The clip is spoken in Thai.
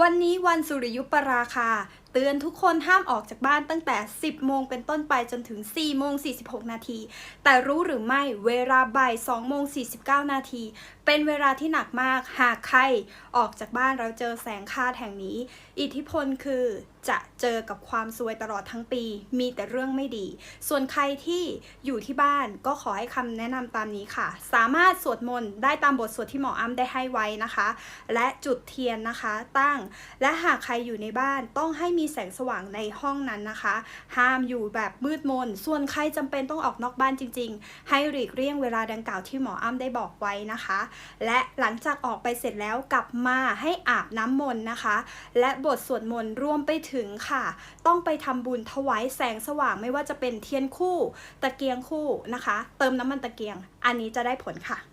วันนี้วันสุริยุปราคา เตือนทุกคนห้ามออกจากบ้านตั้งแต่ 10 โมงเป็นต้นไปจนถึง 4 โมง 46 นาที แต่รู้หรือไม่เวลาบ่าย2โมง 49 นาที เป็นเวลาที่หนักมาก หากใครออกจากบ้านเราเจอแสงคาดแห่งนี้ อิทธิพลคือจะเจอกับความซวยตลอดทั้งปี มีแต่เรื่องไม่ดี ส่วนใครที่อยู่ที่บ้านก็ขอให้คำแนะนำตามนี้ค่ะ สามารถสวดมนต์ได้ตามบทสวดที่หมออ้ำได้ให้ไว้นะคะ และจุดเทียนนะคะตั้ง และหากใครอยู่ในบ้านต้องให้มีแสงสว่างในห้องนั้นนะคะ ห้ามอยู่แบบมืดมน ส่วนใครจำเป็นต้องออกนอกบ้านจริง ๆ ให้หลีกเลี่ยงเวลาดังกล่าวที่หมออ้ำได้บอกไว้นะคะ และหลังจากออกไปเสร็จแล้วกลับมาให้อาบน้ำมนต์นะคะ และบทสวดมนต์รวมไปถึงค่ะ ต้องไปทำบุญถวายแสงสว่างไม่ว่าจะเป็นเทียนคู่ ตะเกียงคู่นะคะ เติมน้ำมันตะเกียง อันนี้จะได้ผลค่ะ